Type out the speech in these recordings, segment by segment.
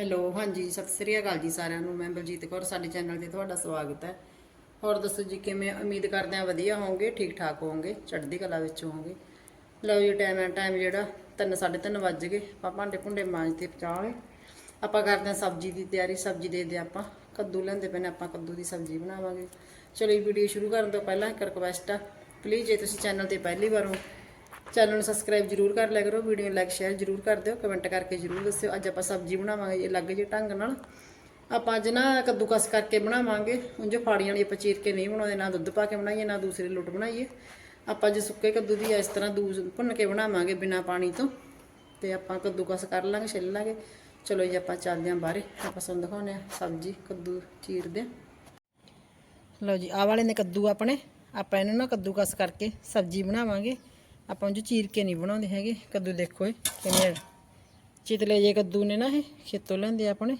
Hello, ਹਾਂਜੀ, ਸਤਿ ਸ੍ਰੀ ਅਕਾਲ ਜੀ ਸਾਰਿਆਂ ਨੂੰ। ਮੈਂ ਬਲਜੀਤ ਕੌਰ, ਸਾਡੇ ਚੈਨਲ ਤੇ ਤੁਹਾਡਾ ਸਵਾਗਤ ਹੈ। ਹੋਰ ਦੱਸੋ ਜੀ, ਕਿਵੇਂ? ਉਮੀਦ ਕਰਦੇ ਹਾਂ ਵਧੀਆ ਹੋਵੋਗੇ ਠੀਕ ਠਾਕ ਹੋਵੋਗੇ, ਚੜ੍ਹਦੀ ਕਲਾ ਵਿੱਚ ਹੋਵੋਗੇ। ਲਓ ਜੀ ਟਾਈਮ ਹੈ ਟਾਈਮ ਜਿਹੜਾ 3:30 ਵੱਜ ਗਏ। ਆਪਾਂ ਭਾਂਡੇ ਭੁੰਡੇ ਮਾਂਜ ਤੇ ਪਚਾਲੇ ਆਪਾਂ ਕਰਦੇ ਹਾਂ ਸਬਜ਼ੀ ਦੀ ਤਿਆਰੀ। ਸਬਜ਼ੀ ਦੇ ਦੇ ਆਪਾਂ ਕੱਦੂ ਲੈਂਦੇ ਪਏ ਨੇ, ਆਪਾਂ ਕੱਦੂ ਦੀ ਸਬਜ਼ੀ ਬਣਾਵਾਂਗੇ। ਚਲੋ ਇਹ ਵੀਡੀਓ ਸ਼ੁਰੂ ਕਰਨ ਤੋਂ ਪਹਿਲਾਂ ਇੱਕ ਰਿਕਵੈਸਟ ਆ। ਪਲੀਜ਼ ਜੇ ਤੁਸੀਂ ਚੈਨਲ ਤੇ ਪਹਿਲੀ ਵਾਰ ਹੋ ਚੈਨਲ ਨੂੰ ਸਬਸਕ੍ਰਾਈਬ ਜਰੂਰ ਕਰ ਲਿਆ ਕਰੋ ਵੀਡੀਓ ਨੂੰ ਲਾਈਕ ਸ਼ੇਅਰ ਜਰੂਰ ਕਰ ਦਿਓ ਕਮੈਂਟ ਕਰਕੇ ਜਰੂਰ ਦੱਸਿਓ। ਅੱਜ ਆਪਾਂ ਸਬਜ਼ੀ ਬਣਾਵਾਂਗੇ ਅਲੱਗ ਜਿਹੇ ਢੰਗ ਨਾਲ। ਆਪਾਂ ਅੱਜ ਨਾ ਕੱਦੂਕਸ ਕਰਕੇ ਬਣਾਵਾਂਗੇ ਉਂਝ ਫਾੜੀਆਂ ਵਾਲੀ ਆਪਾਂ ਚੀਰ ਕੇ ਨਹੀਂ ਬਣਾਉਂਦੇ, ਨਾ ਦੁੱਧ ਪਾ ਕੇ ਬਣਾਈਏ, ਨਾ ਦੂਸਰੇ ਲੁੱਟ ਬਣਾਈਏ। ਆਪਾਂ ਜੇ ਸੁੱਕੇ ਕੱਦੂ ਦੀ ਇਸ ਤਰ੍ਹਾਂ ਦੂਜ ਭੁੰਨ ਕੇ ਬਣਾਵਾਂਗੇ ਬਿਨਾ ਪਾਣੀ ਤੋਂ। ਤੇ ਆਪਾਂ ਕੱਦੂਕਸ ਕਰ ਲਾਂਗੇ, ਛਿੱਲ ਲਾਂਗੇ। ਚਲੋ ਜੀ, ਆਪਾਂ ਚੱਲਦੇ ਆਂ ਬਾਹਰੇ। ਆਪਾਂ ਤੁਹਾਨੂੰ ਦਿਖਾਉਂਦੇ ਆ ਸਬਜ਼ੀ, ਕੱਦੂ ਚੀਰਦੇ ਆਂ ਲਓ ਜੀ, ਆਹ ਵਾਲੇ ਨੇ ਕੱਦੂ ਆਪਣੇ। ਆਪਾਂ ਇਹਨੂੰ ਨਾ ਕੱਦੂਕਸ ਕਰਕੇ ਸਬਜ਼ੀ ਬਣਾਵਾਂਗੇ। ਆਪਾਂ ਉਂਝ ਚੀਰ ਕੇ ਨਹੀਂ ਬਣਾਉਂਦੇ ਹੈਗੇ। ਕੱਦੂ ਦੇਖੋ ਇਹ ਕਿਵੇਂ ਚਿਤਲੇ ਜੇ ਕੱਦੂ ਨੇ ਨਾ ਇਹ, ਖੇਤੋਂ ਲੈਂਦੇ ਆਪਣੇ।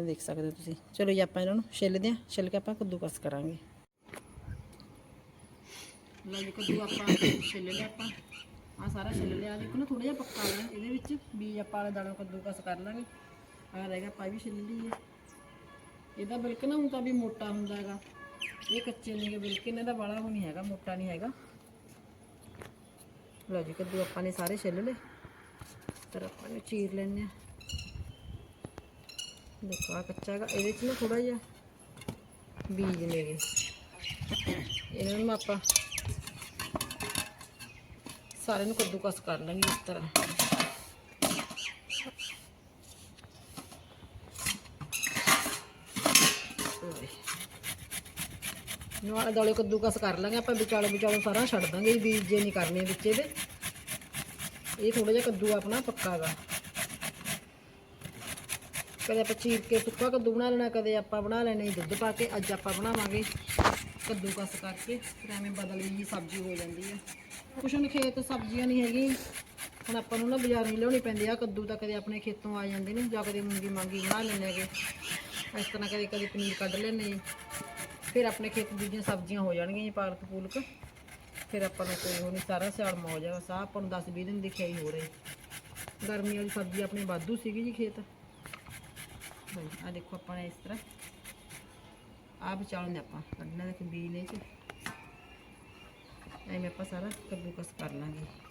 ਦੇਖ ਸਕਦੇ ਹੋ ਤੁਸੀਂ। ਚਲੋ ਜੀ, ਆਪਾਂ ਇਹਨਾਂ ਨੂੰ ਛਿੱਲਦੇ ਆਂ ਛਿੱਲ ਕੇ ਆਪਾਂ ਕੱਦੂ ਕੱਦੂਕਸ ਕਰਾਂਗੇ। ਲਓ ਜੀ, ਕੱਦੂ ਆਪਾਂ ਛਿੱਲ ਲਿਆ ਆਪਾਂ। ਆ ਸਾਰਾ ਛਿੱਲ ਲਿਆ। ਦੇਖੋ ਨਾ ਥੋੜਾ ਜਿਹਾ ਪੱਕਾ ਹੋਇਆ। ਇਹਦੇ ਵਿੱਚ ਵੀ ਆਪਾਂ ਵਾਲੇ ਕੱਦੂ ਕੱਦੂਕਸ ਕਰ ਲਾਂਗੇ। ਆ ਰਹੇਗਾ ਆਪਾਂ ਵੀ ਛਿੱਲ ਲਈਏ। ਇਹਦਾ ਬਿਲਕੁਲ ਨਾ ਹੁਣ ਤਾਂ ਵੀ ਮੋਟਾ ਹੁੰਦਾ ਹੈਗਾ। ਇਹ ਕੱਚੇ ਨੇਗੇ ਬਿਲਕੁਲ ਇਹਨਾਂ ਦਾ ਵਾਲਾ ਉਹ ਨਹੀਂ ਹੈਗਾ, ਮੋਟਾ ਨਹੀਂ ਹੈਗਾ। ਲਓ ਜੀ, ਕੱਦੂ ਆਪਾਂ ਨੇ ਸਾਰੇ ਛਿੱਲ ਲਏ। ਫਿਰ ਆਪਾਂ ਨੂੰ ਚੀਰ ਲੈਣੇ ਆ ਦੇਖੋ ਆ ਕੱਚਾ ਹੈਗਾ। ਇਹਦੇ ਚ ਨਾ ਥੋੜਾ ਜਿਹਾ ਬੀਜ ਨੇਗੇ ਇਹਨਾਂ ਨੂੰ ਆਪਾਂ ਸਾਰੇ ਨੂੰ ਕੱਦੂਕਸ ਕਰ ਲਾਂਗੇ ਇਸ ਤਰ੍ਹਾਂ। ਨਾਲ ਦਾਲੇ ਕੱਦੂਕਸ ਕਰ ਲਾਂਗੇ, ਆਪਾਂ ਵਿਚਾਲੇ ਵਿਚਾਲੇ ਸਾਰਾ ਛੱਡ ਦਾਂਗੇ ਬੀਜ ਜੇ ਨਹੀਂ ਕਰਨੇ ਵਿੱਚ ਇਹਦੇ। ਇਹ ਥੋੜਾ ਜਿਹਾ ਕੱਦੂ ਆਪਣਾ ਪੱਕਾ ਗਾ। ਕਦੇ ਆਪਾਂ ਚੀਰ ਕੇ ਸੁੱਕਾ ਕੱਦੂ ਬਣਾ ਲੈਣਾ, ਕਦੇ ਆਪਾਂ ਬਣਾ ਲੈਣੇ ਦੁੱਧ ਪਾ ਕੇ, ਅੱਜ ਆਪਾਂ ਬਣਾਵਾਂਗੇ ਕੱਦੂ ਕੱਦੂਕਸ ਕਰਕੇ। ਫਿਰ ਐਵੇਂ ਬਦਲ ਜੀ ਸਬਜ਼ੀ ਹੋ ਜਾਂਦੀ ਹੈ। ਕੁਛ ਹੁਣ ਖੇਤ ਸਬਜ਼ੀਆਂ ਨਹੀਂ ਹੈਗੀ ਹੁਣ ਆਪਾਂ ਨੂੰ ਨਾ ਬਾਜ਼ਾਰ ਨਹੀਂ ਲਿਆਉਣੀ ਪੈਂਦੀ ਆ ਕੱਦੂ ਤਾਂ ਕਦੇ ਆਪਣੇ ਖੇਤੋਂ ਆ ਜਾਂਦੇ ਨੇ, ਜਾਂ ਕਦੇ ਮੂੰਗੀ ਮਾਂਗੀ ਬਣਾ ਲੈਂਦੇ ਹੈਗੇ। ਇਸ ਤਰ੍ਹਾਂ ਕਦੇ ਕਦੇ ਪਨੀਰ ਕੱਢ ਲੈਂਦੇ ਫਿਰ ਆਪਣੇ ਖੇਤ ਦੂਜੀਆਂ ਸਬਜ਼ੀਆਂ ਹੋ ਜਾਣਗੀਆਂ ਜੀ ਪਾਲਕ ਪੂਲਕ, ਫਿਰ ਆਪਾਂ ਨੂੰ ਕੋਈ ਉਹ ਨਹੀਂ, ਸਾਰਾ ਸਿਆਲ ਮੌਜ ਆ ਸਾਹ ਆਪਾਂ ਨੂੰ 10 20 ਦਿਨ ਦਿਖਿਆ ਹੀ ਹੋ ਰਹੀ ਗਰਮੀ ਵਾਲੀ ਸਬਜ਼ੀ ਆਪਣੀ ਵਾਧੂ ਸੀਗੀ ਜੀ ਖੇਤ। ਆ ਦੇਖੋ ਆਪਾਂ ਨੇ ਇਸ ਤਰ੍ਹਾਂ। ਆ ਵਿਚਾਲੋਂ ਨੇ ਆਪਾਂ, ਕੱਢਣਾ ਦੇ ਬੀਜ ਲੈ ਕੇ। ਐਵੇਂ ਆਪਾਂ ਸਾਰਾ ਕੱਦੂਕਸ ਕਰ ਲਾਂਗੇ।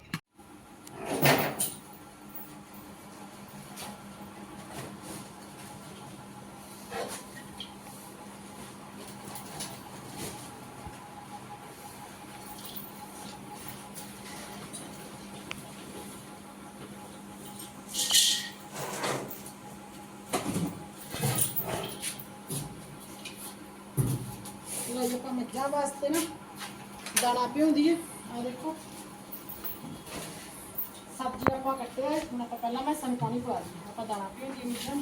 ਲੋ ਆਪਾਂ ਮੱਝਾਂ ਵਾਸਤੇ ਨਾ, ਦਾਣਾ ਭਿਉਂਦੀ ਆ ਦੇਖੋ। ਸਬਜ਼ੀ ਆਪਾਂ ਕੱਟਿਆ ਹੁਣ ਆਪਾਂ ਪਹਿਲਾਂ ਮੈਂ ਸਨ ਪਾਣੀ ਪਾ ਦਿੰਦੀ ਆਪਾਂ ਦਾਣਾ ਭਿਉਂਦੀ ਮੱਝਾਂ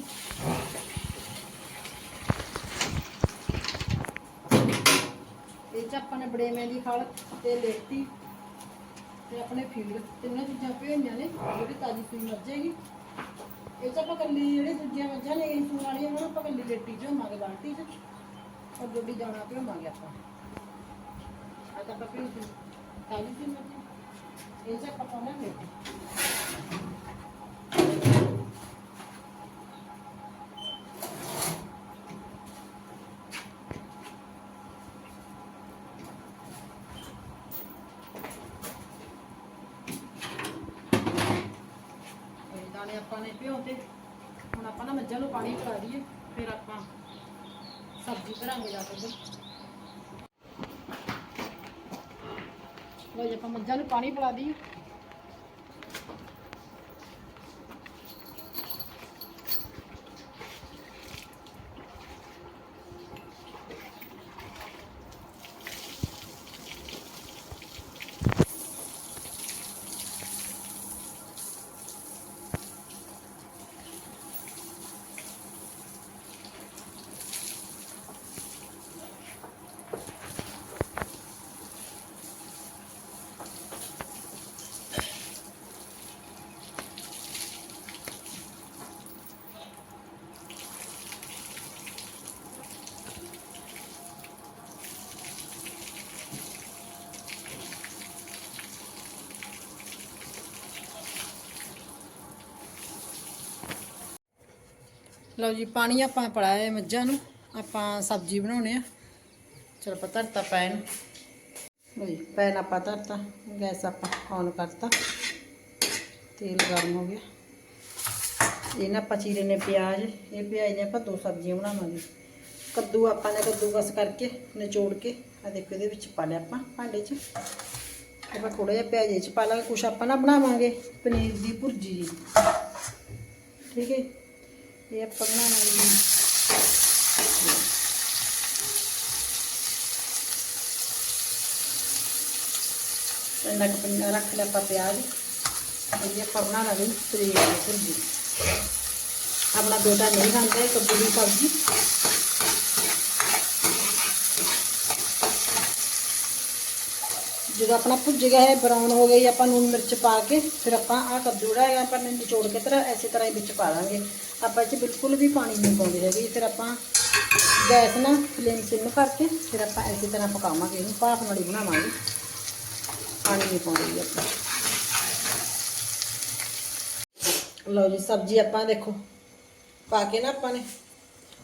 ਇਹ ਚ ਆਪਾਂ ਨੇ ਬੜੇਵੇਂ ਦੀ ਖਲ ਤੇ ਲੇਟੀ ਤੇ ਆਪਣੇ ਫੀਡ, ਤਿੰਨਾਂ ਚੀਜ਼ਾਂ ਭਿਉਂਦੀਆਂ ਨੇ ਜਿਹੜੀ ਤਾਜ਼ੀ ਸੂਈ ਮੱਝ ਹੈਗੀ ਇਹ ਚ ਆਪਾਂ ਕੱਲੀ ਜਿਹੜੇ ਦੂਜੀਆਂ ਮੱਝਾਂ ਨੇ, ਇਹ ਸੂਣ ਵਾਲੀਆਂ ਉਹਨਾਂ ਆਪਾਂ ਕੱਲੀ ਲੇਟੀ ਚ ਹੋਵਾਂਗੇ ਬਾਲਟੀ ਚ। ਔਰ ਗੋਡੀ ਦਾਣਾ ਭਿਉਂਵਾਂਗੇ ਆਪਾਂ। ਆ ਤਾਂ ਆਪਾਂ ਭਿਉਂ ਤਾਜ਼ੀ ਸੂਈ ਮੱਝ ਇਹ ਚ ਆਪਾਂ ਪਾਉਣਾ ਦਾਣੇ ਆਪਾਂ ਨੇ ਭਿਓ ਤੇ, ਹੁਣ ਆਪਾਂ ਨਾ ਮੱਝਾਂ ਨੂੰ ਪਾਣੀ ਪਿਲਾ ਦਈਏ, ਫਿਰ ਆਪਾਂ ਸਬਜ਼ੀ ਭਰਾਂਗੇ ਜਾ ਕੇ ਲੋ ਜੀ ਆਪਾਂ ਮੱਝਾਂ ਨੂੰ ਪਾਣੀ ਪਿਲਾ ਦਈਏ। ਲਓ ਜੀ, ਪਾਣੀ ਆਪਾਂ ਪੜਾਇਆ ਮੱਝਾਂ ਨੂੰ। ਆਪਾਂ ਸਬਜ਼ੀ ਬਣਾਉਣੇ ਆ। ਚਲ ਆਪਾਂ ਧਰਤਾ ਪੈਨ। ਲਓ ਜੀ, ਪੈਨ ਆਪਾਂ ਧਰਤਾ, ਗੈਸ ਆਪਾਂ ਔਨ ਕਰਤਾ। ਤੇਲ ਗਰਮ ਹੋ ਗਿਆ। ਇਹ ਨਾ ਆਪਾਂ ਚੀਰੇ ਨੇ ਪਿਆਜ਼, ਇਹ ਪਿਆਜ਼ ਨੇ ਆਪਾਂ ਦੋ ਸਬਜ਼ੀਆਂ ਬਣਾਵਾਂਗੇ। ਕੱਦੂ ਆਪਾਂ ਨੇ ਕੱਦੂ ਕਸ ਕਰਕੇ ਨਿਚੋੜ ਕੇ ਆ ਦੇਖੋ ਇਹਦੇ ਵਿੱਚ ਪਾ ਲਿਆ ਆਪਾਂ ਭਾਂਡੇ 'ਚ। ਆਪਾਂ ਥੋੜਾ ਜਿਹਾ ਪਿਆਜ਼ 'ਚ ਪਾ ਲਾਂਗੇ, ਕੁਛ ਆਪਾਂ ਨਾ ਬਣਾਵਾਂਗੇ, ਪਨੀਰ ਦੀ ਭੁਰਜੀ ਜੀ। ਠੀਕ ਹੈ ਇਹ ਆਪਾਂ ਬਣਾਉਣਾ ਜੀ। ਇੰਨਾ ਕੁ ਪਨੀਰ ਰੱਖ ਲਿਆ ਆਪਾਂ ਪਿਆਜ਼। ਇਹ ਆਪਾਂ ਬਣਾ ਲਾਂਗੇ ਪਨੀਰ ਦੀ ਭੁਰਜੀ ਆਪਣਾ ਬੇਟਾ ਨਹੀਂ ਖਾਂਦਾ ਕੱਦੂ ਦੀ ਸਬਜ਼ੀ ਜਦੋਂ ਆਪਣਾ ਭੁੱਜ ਗਿਆ ਹੈ, ਬਰਾਊਨ ਹੋ ਗਈ, ਆਪਾਂ ਨੂਨ ਮਿਰਚ ਪਾ ਕੇ, ਫਿਰ ਆਪਾਂ ਆ ਕੱਦੂ ਜਿਹੜਾ ਹੈਗਾ, ਆਪਾਂ ਨੇ ਨਿਚੋੜ ਕੇ ਤਰ੍ਹਾਂ ਐਸੇ ਤਰ੍ਹਾਂ ਹੀ ਵਿੱਚ ਪਾ ਦਾਂਗੇ। ਆਪਾਂ ਇਹ 'ਚ ਬਿਲਕੁਲ ਵੀ ਪਾਣੀ ਨਹੀਂ ਪਾਉਂਦੇ ਹੈਗੇ। ਫਿਰ ਆਪਾਂ ਗੈਸ ਨਾ ਫਲੇਮ ਸਿਮ ਕਰਕੇ ਫਿਰ ਆਪਾਂ ਐਸੇ ਤਰ੍ਹਾਂ ਪਕਾਵਾਂਗੇ। ਇਹਨੂੰ ਭਾਫ ਨਾਲ ਹੀ ਬਣਾਵਾਂਗੇ। ਪਾਣੀ ਨਹੀਂ ਪਾਉਂਦੇ ਜੀ ਆਪਾਂ। ਲਓ ਜੀ, ਸਬਜ਼ੀ ਆਪਾਂ ਦੇਖੋ, ਪਾ ਕੇ ਨਾ ਆਪਾਂ ਨੇ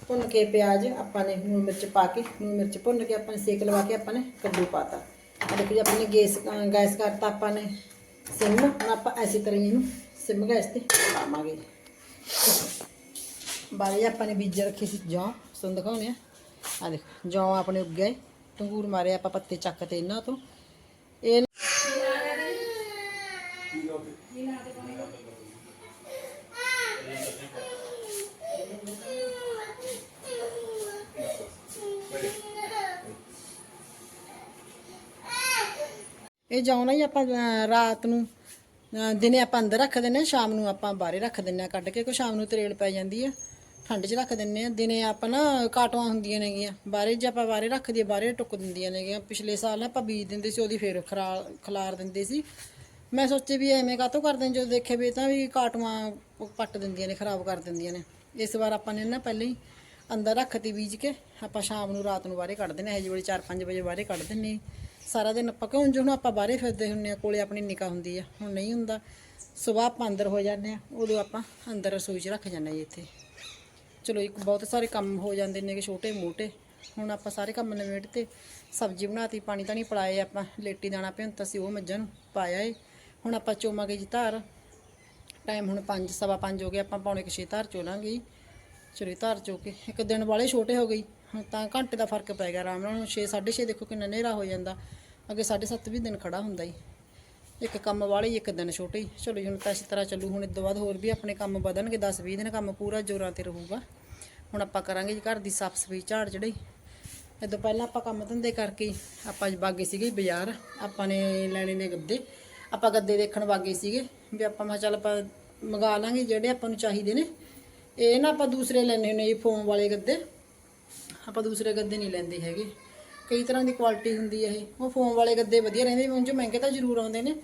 ਭੁੰਨ ਕੇ ਪਿਆਜ਼ ਆਪਾਂ ਨੇ ਨੂਨ ਮਿਰਚ ਪਾ ਕੇ, ਨੂਨ ਮਿਰਚ ਭੁੰਨ ਕੇ ਆਪਾਂ ਨੇ ਸੇਕ ਲਵਾ ਕੇ ਆਪਾਂ ਨੇ ਕੱਦੂ ਪਾਤਾ। ਆ ਦੇਖੋ ਜੀ, ਆਪਣੇ ਗੈਸ ਗੈਸ ਕਰਤਾ ਆਪਾਂ ਨੇ ਸਿਮ। ਹੁਣ ਆਪਾਂ ਐਸੀ ਤਰ੍ਹਾਂ ਹੀ ਇਹਨੂੰ, ਸਿਮ ਗੈਸ ਤੇ ਪਾਵਾਂਗੇ ਬਾਰੇ ਆਪਾਂ ਨੇ ਬੀਜ ਰੱਖੇ ਸੀ ਜੌਂ, ਤੁਹਾਨੂੰ ਦਿਖਾਉਣੇ ਆ। ਆ ਦੇਖੋ, ਜੌਂ ਆਪਣੇ ਉੱਗ ਗਏ। ਮਾਰੇ ਆਪਾਂ ਪੱਤੇ ਚੱਕ ਤੇ ਇਹਨਾਂ ਤੋਂ ਇਹ ਇਹ ਜਾਉਣਾ ਹੀ ਆਪਾਂ ਰਾਤ ਨੂੰ। ਦਿਨੇ ਆਪਾਂ ਅੰਦਰ ਰੱਖ ਦਿੰਨੇ ਆ ਸ਼ਾਮ ਨੂੰ ਆਪਾਂ ਬਾਹਰੇ ਰੱਖ ਦਿੰਨੇ ਆ ਕੱਢ ਕੇ ਕੋ ਸ਼ਾਮ ਨੂੰ ਤਰੇਲ ਪੈ ਜਾਂਦੀ ਆ ਠੰਡ 'ਚ ਰੱਖ ਦਿੰਨੇ ਆ ਦਿਨੇ ਆਪਾਂ ਨਾ ਕਾਟਵਾ ਹੁੰਦੀਆਂ ਨੇਗੀਆਂ। ਬਾਹਰੇ ਜੇ ਆਪਾਂ ਬਾਹਰੇ ਰੱਖ ਦਈਏ, ਬਾਹਰੇ ਟੁੱਕ ਦਿੰਦੀਆਂ ਨੇਗੀਆਂ। ਪਿਛਲੇ ਸਾਲ ਨਾ ਆਪਾਂ ਬੀਜ ਦਿੰਦੇ ਸੀ, ਉਹਦੀ ਫੇਰ ਖਰਾ, ਖਲਾਰ ਦਿੰਦੇ ਸੀ। ਮੈਂ ਸੋਚੇ ਵੀ ਐਵੇਂ ਕਾਤੋਂ ਕਰਦੇ ਜਦੋਂ ਦੇਖੇ ਵੀ ਤਾਂ ਵੀ ਕਾਟਵਾ ਪੱਟ ਦਿੰਦੀਆਂ ਨੇ, ਖਰਾਬ ਕਰ ਦਿੰਦੀਆਂ ਨੇ। ਇਸ ਵਾਰ ਆਪਾਂ ਨੇ ਨਾ ਪਹਿਲਾਂ ਹੀ ਅੰਦਰ ਰੱਖਤੀ ਬੀਜ ਕੇ। ਆਪਾਂ ਸ਼ਾਮ ਨੂੰ, ਰਾਤ ਨੂੰ ਬਾਹਰੇ ਕੱਢ ਦਿੰਨੇ ਆ ਜਿਹੜੇ 4-5 ਵਜੇ ਬਾਹਰੇ ਕੱਢ ਦਿੰਨੇ ਸਾਰਾ ਦਿਨ ਆਪਾਂ ਕਿਉਂ ਜੋ ਹੁਣ ਆਪਾਂ ਬਾਹਰੇ ਫਿਰਦੇ ਹੁੰਨੇ ਆ ਕੋਲੇ ਆਪਣੀ ਨਿਕਾ ਹੁੰਦੀ ਆ। ਹੁਣ ਨਹੀਂ ਹੁੰਦਾ। ਸਵੇਰ ਆਪਾਂ ਅੰਦਰ ਹੋ ਜਾਂਦੇ ਆ ਉਦੋਂ ਆਪਾਂ ਅੰਦਰ ਰਸੋਈ 'ਚ ਰੱਖ ਜਾਂਦੇ ਆ ਜੀ ਇੱਥੇ। ਚਲੋ ਇੱਕ ਬਹੁਤ ਸਾਰੇ ਕੰਮ ਹੋ ਜਾਂਦੇ ਨੇ ਕਿ ਛੋਟੇ ਮੋਟੇ। ਹੁਣ ਆਪਾਂ ਸਾਰੇ ਕੰਮ ਨਿਬੇੜ ਤੇ ਸਬਜ਼ੀ ਬਣਾਤੀ, ਪਾਣੀ ਤਾਂ ਨਹੀਂ ਪਲਾਏ, ਆਪਾਂ ਲੇਟੀ ਦਾਣਾ ਭਿੰਤਾ ਸੀ, ਉਹ ਮੱਝਾਂ ਨੂੰ ਪਾਇਆ ਏ। ਹੁਣ ਆਪਾਂ ਚੋਵਾਂਗੇ ਜੀ ਧਾਰ। ਟਾਈਮ ਹੁਣ 5 ਸਵਾ 5 ਹੋ ਗਿਆ ਆਪਾਂ ਪੌਣੇ ਕੁ ਛੇ ਧਾਰ ਚੋਲਾਂਗੇ। ਚਲੋ ਧਾਰ ਚੋ ਕੇ ਇੱਕ ਦਿਨ ਵਾਲੇ ਛੋਟੇ ਹੋ ਗਈ। ਹੁਣ ਤਾਂ ਘੰਟੇ ਦਾ ਫ਼ਰਕ ਪੈ ਗਿਆ ਆਰਾਮ ਨਾਲ। ਹੁਣ 6 6:30 ਦੇਖੋ ਕਿੰਨਾ ਹਨੇਰਾ ਹੋ ਜਾਂਦਾ। ਅੱਗੇ 7:30 ਵੀ ਦਿਨ ਖੜਾ ਹੁੰਦਾ ਜੀ ਇੱਕ ਕੰਮ ਵਾਲੇ, ਇੱਕ ਦਿਨ ਛੋਟੇ ਹੀ ਚਲੋ ਜੀ, ਹੁਣ ਤਾਂ ਇਸ ਤਰ੍ਹਾਂ ਚੱਲੂ। ਹੁਣ ਇਸ ਤੋਂ ਬਾਅਦ ਹੋਰ ਵੀ ਆਪਣੇ ਕੰਮ ਵਧਣਗੇ 10-20 ਦਿਨ ਕੰਮ ਪੂਰਾ ਜ਼ੋਰਾਂ ਤੇ ਰਹੂਗਾ। ਹੁਣ ਆਪਾਂ ਕਰਾਂਗੇ ਜੀ ਘਰ ਦੀ ਸਾਫ਼ ਸਫ਼ਾਈ ਝਾੜ ਚੜਾਈ ਇਹ ਤੋਂ ਪਹਿਲਾਂ ਆਪਾਂ ਕੰਮ ਧੰਦੇ ਕਰਕੇ ਆਪਾਂ ਬਾਗੇ ਸੀਗੇ ਬਾਜ਼ਾਰ। ਆਪਾਂ ਨੇ ਲੈਣੇ ਨੇ ਗੱਦੇ। ਆਪਾਂ ਗੱਦੇ ਦੇਖਣ ਬਾਗੇ ਸੀਗੇ ਵੀ ਆਪਾਂ ਮਾ ਚੱਲ ਆਪਾਂ ਮੰਗਾ ਲਾਂਗੇ ਜਿਹੜੇ ਆਪਾਂ ਨੂੰ ਚਾਹੀਦੇ ਨੇ। ਇਹ ਨਾ ਆਪਾਂ ਦੂਸਰੇ ਲੈਣੇ ਨੇ ਜੀ ਫੋਮ ਵਾਲੇ ਗੱਦੇ। ਆਪਾਂ ਦੂਸਰੇ ਗੱਦੇ ਨਹੀਂ ਲੈਂਦੇ ਹੈਗੇ। ਕਈ ਤਰ੍ਹਾਂ ਦੀ ਕੁਆਲਿਟੀ ਹੁੰਦੀ ਹੈ ਇਹ। ਉਹ ਫੋਮ ਵਾਲੇ ਗੱਦੇ ਵਧੀਆ ਰਹਿੰਦੇ ਨੇ ਉਂਝ ਮਹਿੰਗੇ ਤਾਂ ਜ਼ਰੂਰ ਆਉਂਦੇ ਨੇ।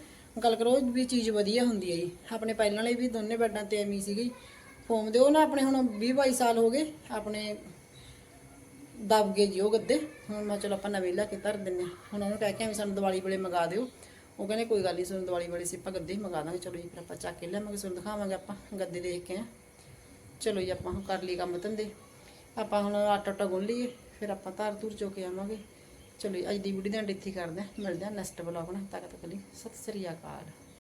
ਗੱਲ ਕਰੋ, ਵੀ ਚੀਜ਼ ਵਧੀਆ ਹੁੰਦੀ ਹੈ ਜੀ। ਆਪਣੇ ਪਹਿਲਾਂ ਵਾਲੇ ਵੀ ਦੋਨੇ ਬੈੱਡਾਂ ਤੇ ਐਵੇਂ ਸੀਗੀ। ਫੋਮ ਦੇ ਉਹ ਨਾ ਆਪਣੇ ਹੁਣ 20 22 ਸਾਲ ਹੋ ਗਏ, ਆਪਣੇ ਦਬ ਗਏ ਜੀ ਉਹ ਗੱਦੇ। ਹੁਣ ਮੈਂ ਚਲੋ ਆਪਾਂ ਨਵੇਂ ਲਿਆ ਕੇ ਧਰ ਦਿੰਨੇ ਹਾਂ। ਹੁਣ ਉਹਨੂੰ ਕਹਿ ਕੇ ਵੀ ਸਾਨੂੰ ਦੀਵਾਲੀ ਵੇਲੇ ਮੰਗਾ ਦਿਓ। ਉਹ ਕਹਿੰਦੇ ਕੋਈ ਗੱਲ ਨਹੀਂ ਸਾਨੂੰ ਦੀਵਾਲੀ ਵੇਲੇ ਸੀ ਆਪਾਂ ਗੱਦੇ ਹੀ ਮੰਗਾ ਦਾਂਗੇ। ਚਲੋ ਜੀ, ਫਿਰ ਆਪਾਂ ਚੱਕ ਕੇ ਲਿਆਵਾਂਗੇ, ਤੁਹਾਨੂੰ ਦਿਖਾਵਾਂਗੇ ਆਪਾਂ ਗੱਦੇ ਦੇਖ ਕੇ। ਆ ਚਲੋ ਜੀ, ਆਪਾਂ ਹੁਣ ਕਰ ਲਈ ਕੰਮ ਧੰਦੇ। ਆਪਾਂ ਹੁਣ ਆਟਾ ਆਟਾ ਗੁੰਨ ਲਈਏ, ਫਿਰ ਆਪਾਂ ਧਾਰ ਧੂਰ ਚੋ ਕੇ ਆਵਾਂਗੇ। ਚਲੋ ਅੱਜ ਦੀ ਵੀਡੀਓ ਦਾ ਐਂਡ ਇੱਥੇ ਕਰਦੇ ਹਾਂ। ਮਿਲਦੇ ਹਾਂ ਨੈਕਸਟ ਬਲੌਗ ਨਾਲ। ਤੱਕ ਤੱਕ ਲਈ ਸਤਿ ਸ੍ਰੀ ਅਕਾਲ।